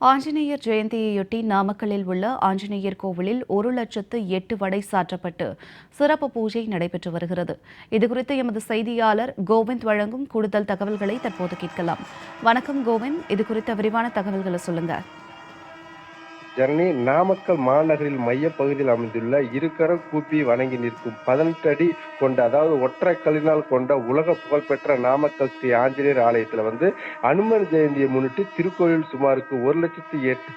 ஆஞ்சநேயர் ஜெயந்தியையொட்டி நாமக்கல்லில் உள்ள ஆஞ்சநேயர் கோவிலில் ஒரு லட்சத்து எட்டு வடை சாற்றப்பட்டு சிறப்பு பூஜை நடைபெற்று வருகிறது. இதுகுறித்து எமது செய்தியாளர் கோவிந்த் வழங்கும் கூடுதல் தகவல்களை தற்போது கேட்கலாம். வணக்கம் கோவிந்த். இது குறித்த விரிவான தகவல்களை சொல்லுங்கள் ஜனனி நாமக்கல் மாநகரில் மையப்பகுதியில் அமைந்துள்ள இருக்கரம் கூப்பி வணங்கி நிற்கும் பதினெட்டு அடி கொண்ட அதாவது ஒற்றை கல்லினால் கொண்ட உலக புகழ்பெற்ற நாமக்கல் ஸ்ரீ ஆஞ்சநேயர் ஆலயத்தில் வந்து அனுமன் ஜெயந்தியை முன்னிட்டு திருக்கோயில் சுமாருக்கு ஒரு லட்சத்தி எட்டு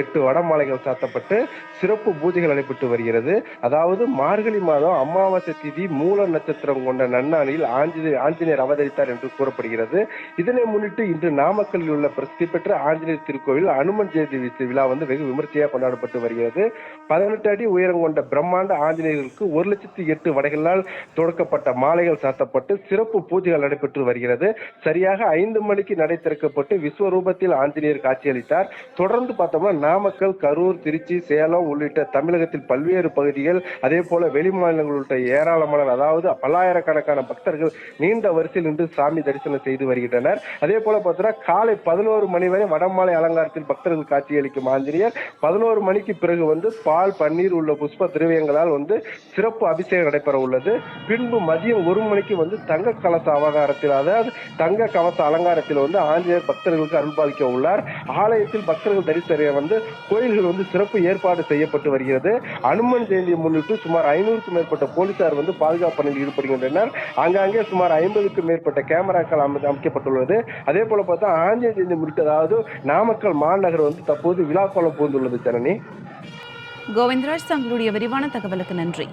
எட்டு வடமாலைகள் சாத்தப்பட்டு சிறப்பு பூஜைகள் நடைபெற்று வருகிறது. அதாவது மார்கழி மாதம் அமாவாசை திதி மூல நட்சத்திரம் கொண்ட நன்னாளில் ஆஞ்சநேயர் ஆஞ்சநேயர் அவதரித்தார் என்று கூறப்படுகிறது. இதனை முன்னிட்டு இன்று நாமக்கல்லில் உள்ள பிரசித்தி பெற்ற ஆஞ்சநேயர் திருக்கோவில் அனுமன் ஜெயந்தி விழா வந்து வெகு விமர்சையாக கொண்டாடப்பட்டு வருகிறது. பதினெட்டு அடி உயரம் கொண்ட பிரம்மாண்ட ஆஞ்சநேயர்களுக்கு ஒரு லட்சத்தி எட்டு வடைகளால் தொடக்கப்பட்ட மாலைகள் சாத்தப்பட்டு சிறப்பு பூஜைகள் நடைபெற்று வருகிறது. சரியாக ஐந்து மணிக்கு நடை திறக்கப்பட்டு விஸ்வரூபத்தில் ஆஞ்சநேயர் காட்சியளித்தார். தொடர்ந்து பார்த்தோம்னா நாமக்கல் கரூர் திருச்சி சேலம் உள்ளிட்ட தமிழகத்தில் பல்வேறு பகுதிகள் அதே போல வெளி மாநிலங்கள் உள்ளிட்ட ஏராளமான அதாவது பல்லாயிரக்கணக்கான பக்தர்கள் நீண்ட வரிசையில் நின்று சாமி தரிசனம் செய்து வருகின்றனர். அதே போல பார்த்தோம்னா காலை பதினோரு மணி வரை வடமாலை அலங்காரத்தில் பக்தர்கள் காட்சியளிக்கும் ஆஞ்சநேயர். பதினோரு மணிக்கு பிறகு வந்து பால் பன்னீர் உள்ள புஷ்ப திரவியங்களால் வந்து சிறப்பு அபிஷேகம் நடைபெற உள்ளது. பின்பு மதியம் ஒரு மணிக்கு வந்து தங்க கலச அவகாரத்தில் அதாவது தங்க கவச அலங்காரத்தில் வந்து ஆஞ்சநேயர் பக்தர்களுக்கு அருள்பாலிக்க உள்ளார். ஆலயத்தில் பக்தர்கள் தரிசன வந்து கோயில்கள் வந்து சிறப்பு ஏற்பாடு செய்யப்பட்டு வருகிறது. அனுமன் ஜெயந்தியை முன்னிட்டு சுமார் ஐநூறுக்கும் மேற்பட்ட போலீசார் வந்து பாதுகாப்பு பணியில் ஈடுபடுகின்றனர். ஆங்காங்கே சுமார் ஐம்பதுக்கும் மேற்பட்ட கேமராக்கள் அமைக்கப்பட்டுள்ளது. அதே போல பார்த்தா ஆஞ்சநேய ஜெயந்தி முன்னிட்டு அதாவது நாமக்கல் மாநகர் வந்து தற்போது விழாக்கோலம் பூந்துள்ளது சரணி. கோவிந்தராஜ் தங்களுடைய விரிவான தகவலுக்கு நன்றி.